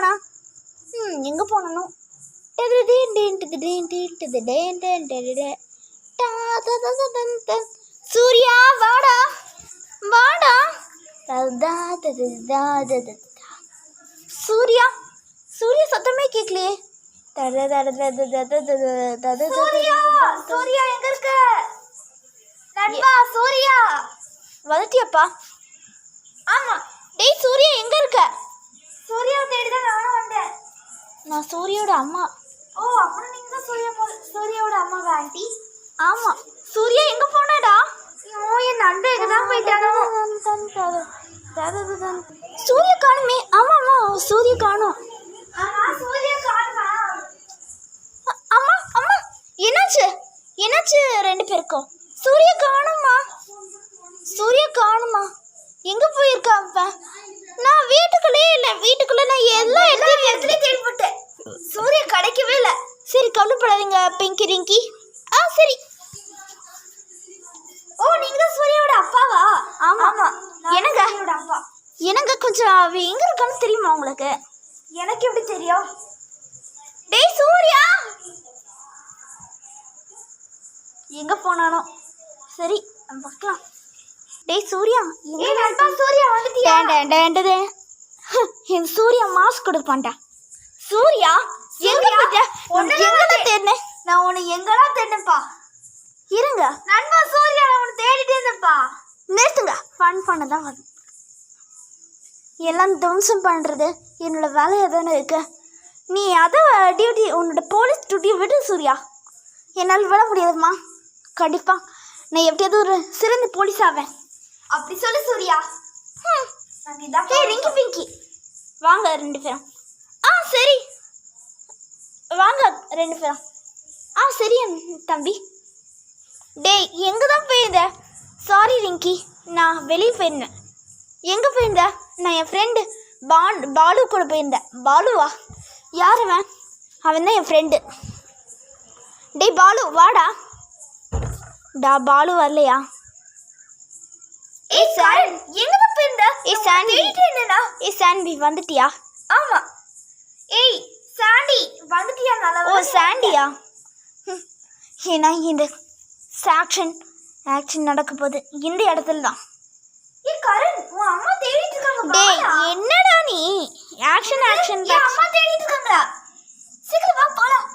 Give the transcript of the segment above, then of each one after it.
போனா ம் எங்கே போனணும் சூர்யா வாடா வாடா சூர்யா சூர்யா சத்தமே கேட்கலையே சூர்யா சூர்யா எங்க இருக்க நண்பா சூர்யா வந்துட்டியாப்பா ஆமா டேய் சூர்யா எங்க இருக்க சூர்யாவை தேடி தான் நானும் வந்தேன் நான் சூர்யாவோட அம்மா ஓ அப்புறம் நீங்க தான் சூர்யா சூர்யாவோட அம்மாவா ஆண்டி ஆமா சூர்யா எங்க போனடா ஐயோ என் நண்பன் எங்க தான் போயிட்டானோ சூர்யா காணுமே ஆமா ஆமா சூர்யா காணும் சூர்யா காணுமா அம்மா அம்மா என்னாச்சு என்னாச்சு ரெண்டு பேருக்கும் சூர்யா காணுமா சூர்யா காணுமா எங்க போயிருக்கா அவன் நான் வீட்டுக்குள்ளே இல்ல. வீட்டுக்குள்ள நான் எல்லா இடத்துலயும் தேடிப்பட்டேன் சூர்யா கிடைக்கவே இல்ல. சரி கவலைப்படாதீங்க பிங்கி ரிங்கி. ஆ சரி. ஓ நீங்க தான் சூர்யாவோட அப்பாவா? ஆமா. ஆமா. என்னங்க? அப்பா. என்னங்க கொஞ்சம் அவ எங்க இருக்கான்னு தெரியுமா உங்களுக்கு? எனக்கு எப்படி தெரியும்? டேய் சூர்யா! எங்க போனானோ? சரி பார்க்கலாம். டேய் சூர்யா சூர்யா வந்துட்டியா? டேண்டே என் சூர்யா மாஸ்க் கொடுப்பான்டா. சூர்யா எங்க எங்கடா தேடினேன் நான் உன்னை எங்கடா தேடினேன்ப்பா? இருங்க. நண்பா சூர்யா நான் உன்னை தேடிட்டே இருந்தேன்ப்பா. நிறுத்துங்க ஃபன் பண்ண தான் வரும். எல்லாம் துவம்சம் பண்ணுறது என்னோட வேலையாக தானே இருக்கு. நீ அதை டியூட்டி உன்னோட போலீஸ் டியூட்டியை விடு சூர்யா. என்னால் விட முடியாதும்மா. கண்டிப்பாக நான் எப்படியாவது ஒரு சிறந்த போலீஸ் ஆவேன். அப்படி சொல்லு சூர்யா. ஏய் ரிங்கி பிங்கி. வாங்க ரெண்டு பேரும். ஆ சரி. வாங்க ரெண்டு பேரும். ஆ சரி தம்பி. டேய் எங்கே தான் போயிருந்த? சாரி ரிங்கி. நான் வெளியே போயிருந்தேன். எங்கே போயிருந்த? நான் என் ஃப்ரெண்டு பான் பாலு கூட போயிருந்தேன். பாலுவா? யார் அவன்? அவன் தான் என் ஃப்ரெண்டு டேய் பாலு வாடா. டா பாலு வரலையா? ஏய் சார் எங்க தான் போயிருந்த? ஏய் சாண்டி என்னடா ஏய் சாண்டி வந்துட்டியா? ஆமா. ஏய் சாண்டி வந்துட்டியா நல்லா ஓ சாண்டியா? ஏன்னா இந்த ஆக்ஷன் ஆக்ஷன் நடக்க போகுது இந்த இடத்துல தான் ஏய் கரண் உன் அம்மா தேடிட்டு இருக்காங்க டேய் என்னடா நீ? ஆக்ஷன் ஆக்ஷன் அம்மா தேடிட்டு இருக்காங்களா? சீக்கிரம் வா போலாம்.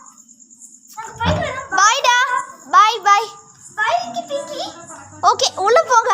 பாய்டா பாய் பாய் பாய் பிங்கி. ஓகே உள்ள போங்க.